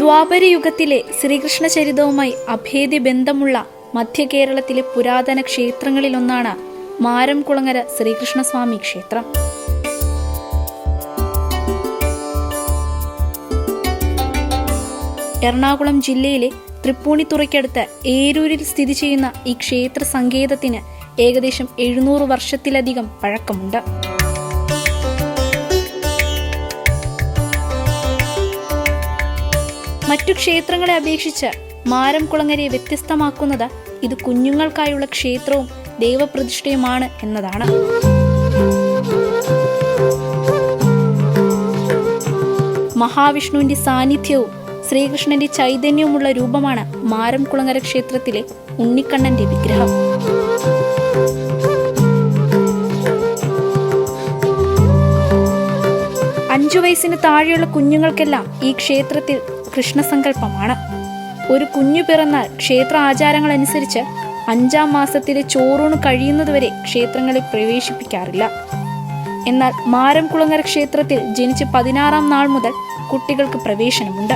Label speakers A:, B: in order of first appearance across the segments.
A: ദ്വാപരയുഗത്തിലെ ശ്രീകൃഷ്ണ ചരിതവുമായി അഭേദ്യ ബന്ധമുള്ള മധ്യ കേരളത്തിലെ പുരാതന ക്ഷേത്രങ്ങളിലൊന്നാണ് മാരംകുളങ്ങര ശ്രീകൃഷ്ണസ്വാമി ക്ഷേത്രം. എറണാകുളം ജില്ലയിലെ തൃപ്പൂണിത്തുറയ്ക്കടുത്ത് ഏരൂരിൽ സ്ഥിതി ചെയ്യുന്ന ഈ ക്ഷേത്ര സങ്കേതത്തിന് ഏകദേശം എഴുന്നൂറ് വർഷത്തിലധികം പഴക്കമുണ്ട്. മറ്റു ക്ഷേത്രങ്ങളെ അപേക്ഷിച്ച് മാരംകുളങ്ങരയെ വ്യത്യസ്തമാക്കുന്നത് ഇത് കുഞ്ഞുങ്ങൾക്കായുള്ള ക്ഷേത്രവും ദൈവപ്രതിഷ്ഠയുമാണ് എന്നതാണ്. മഹാവിഷ്ണുവിന്റെ സാന്നിധ്യവും ശ്രീകൃഷ്ണന്റെ ചൈതന്യവുമുള്ള രൂപമാണ് മാരംകുളങ്ങര ക്ഷേത്രത്തിലെ ഉണ്ണിക്കണ്ണന്റെ വിഗ്രഹം. അഞ്ചു വയസ്സിന് താഴെയുള്ള കുഞ്ഞുങ്ങൾക്കെല്ലാം ഈ ക്ഷേത്രത്തിൽ കൃഷ്ണസങ്കല്പമാണ്. ഒരു കുഞ്ഞു പിറന്നാൽ ക്ഷേത്ര ആചാരങ്ങൾ അനുസരിച്ച് അഞ്ചാം മാസത്തിലെ ചോറൂണ് കഴിയുന്നതുവരെ ക്ഷേത്രങ്ങളിൽ പ്രവേശിപ്പിക്കാറില്ല. എന്നാൽ മാരംകുളങ്ങര ക്ഷേത്രത്തിൽ ജനിച്ച് പതിനാറാം നാൾ മുതൽ കുട്ടികൾക്ക് പ്രവേശനമുണ്ട്.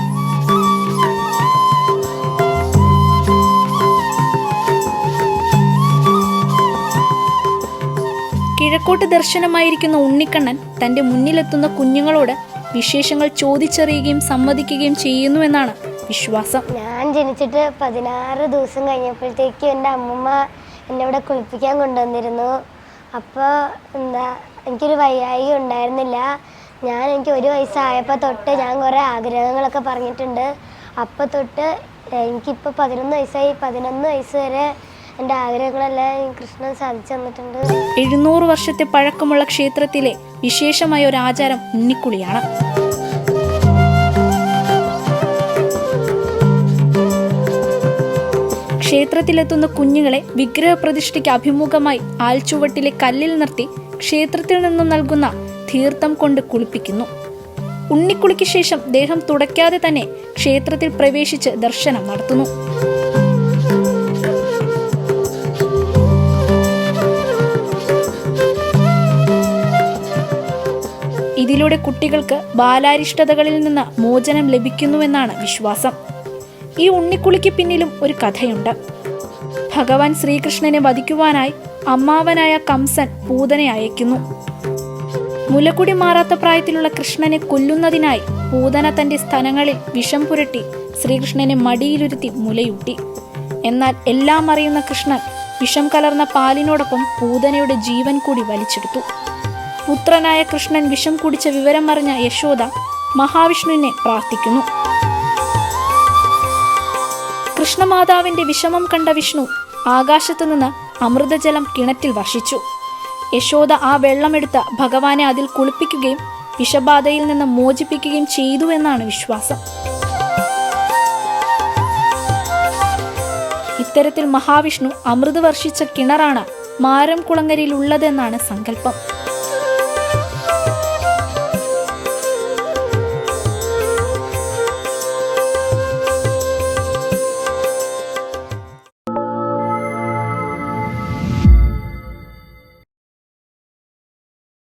A: കിഴക്കോട്ട് ദർശനമായിരിക്കുന്ന ഉണ്ണിക്കണ്ണൻ തന്റെ മുന്നിലെത്തുന്ന കുഞ്ഞുങ്ങളോട് വിശേഷങ്ങൾ ചോദിച്ചറിയുകയും സമ്മതിക്കുകയും ചെയ്യുന്നുവെന്നാണ് വിശ്വാസം.
B: ഞാൻ ജനിച്ചിട്ട് പതിനാറ് ദിവസം കഴിഞ്ഞപ്പോഴത്തേക്ക് എന്റെ അമ്മമ്മ എന്നെ ഇവിടെ കുളിപ്പിക്കാൻ കൊണ്ടുവന്നിരുന്നു. അപ്പോൾ എന്താ എനിക്കൊരു വയ്യായി ഉണ്ടായിരുന്നില്ല. ഞാൻ എനിക്ക് ഒരു വയസ്സായപ്പോൾ തൊട്ട് ഞാൻ കുറേ ആഗ്രഹങ്ങളൊക്കെ പറഞ്ഞിട്ടുണ്ട്. അപ്പോൾ തൊട്ട് എനിക്കിപ്പോൾ പതിനൊന്ന് വയസ്സായി. പതിനൊന്ന് വയസ്സ് വരെ എന്റെ ആഗ്രഹങ്ങളെല്ലാം കൃഷ്ണൻ സാധിച്ചു തന്നിട്ടുണ്ട്.
A: എഴുന്നൂറ് വർഷത്തെ പഴക്കമുള്ള ക്ഷേത്രത്തിലെ വിശേഷമായ ഒരു ആചാരം ഉണ്ണിക്കുളിയാണ്. ക്ഷേത്രത്തിലെത്തുന്ന കുഞ്ഞുങ്ങളെ വിഗ്രഹപ്രതിഷ്ഠയ്ക്ക് അഭിമുഖമായി ആൽച്ചുവട്ടിലെ കല്ലിൽ നിർത്തി ക്ഷേത്രത്തിൽ നിന്നും നൽകുന്ന തീർത്ഥം കൊണ്ട് കുളിപ്പിക്കുന്നു. ഉണ്ണിക്കുളിക്ക് ശേഷം ദേഹം തുടയ്ക്കാതെ തന്നെ ക്ഷേത്രത്തിൽ പ്രവേശിച്ച് ദർശനം നടത്തുന്നു. ഇതിലൂടെ കുട്ടികൾക്ക് ബാലാരിഷ്ടതകളിൽ നിന്ന് മോചനം ലഭിക്കുന്നുവെന്നാണ് വിശ്വാസം. ഈ ഉണ്ണിക്കുളിക്ക് പിന്നിലും ഒരു കഥയുണ്ട്. ഭഗവാൻ ശ്രീകൃഷ്ണനെ വധിക്കുവാനായി അമ്മാവനായ കംസൻ പൂതനെ അയക്കുന്നു. മുലക്കുടി മാറാത്ത പ്രായത്തിലുള്ള കൃഷ്ണനെ കൊല്ലുന്നതിനായി പൂതന തന്റെ സ്ഥലങ്ങളിൽ വിഷം പുരട്ടി ശ്രീകൃഷ്ണനെ മടിയിലിരുത്തി മുലയൂട്ടി. എന്നാൽ എല്ലാം അറിയുന്ന കൃഷ്ണൻ വിഷം കലർന്ന പാലിനോടൊപ്പം പൂതനയുടെ ജീവൻ കൂടി വലിച്ചെടുത്തു. പുത്രനായ കൃഷ്ണൻ വിഷം കുടിച്ച വിവരം അറിഞ്ഞ യശോദ മഹാവിഷ്ണുവിനെ പ്രാർത്ഥിക്കുന്നു. കൃഷ്ണമാതാവിന്റെ വിഷമം കണ്ട വിഷ്ണു ആകാശത്തു നിന്ന് അമൃതജലം കിണറ്റിൽ വർഷിച്ചു. യശോദ ആ വെള്ളമെടുത്ത് ഭഗവാനെ അതിൽ കുളിപ്പിക്കുകയും വിഷബാധയിൽ നിന്ന് മോചിപ്പിക്കുകയും ചെയ്തു എന്നാണ് വിശ്വാസം. ഇത്തരത്തിൽ മഹാവിഷ്ണു അമൃത് വർഷിച്ച കിണറാണ് മാരം കുളങ്ങരയിൽ ഉള്ളതെന്നാണ് സങ്കല്പം.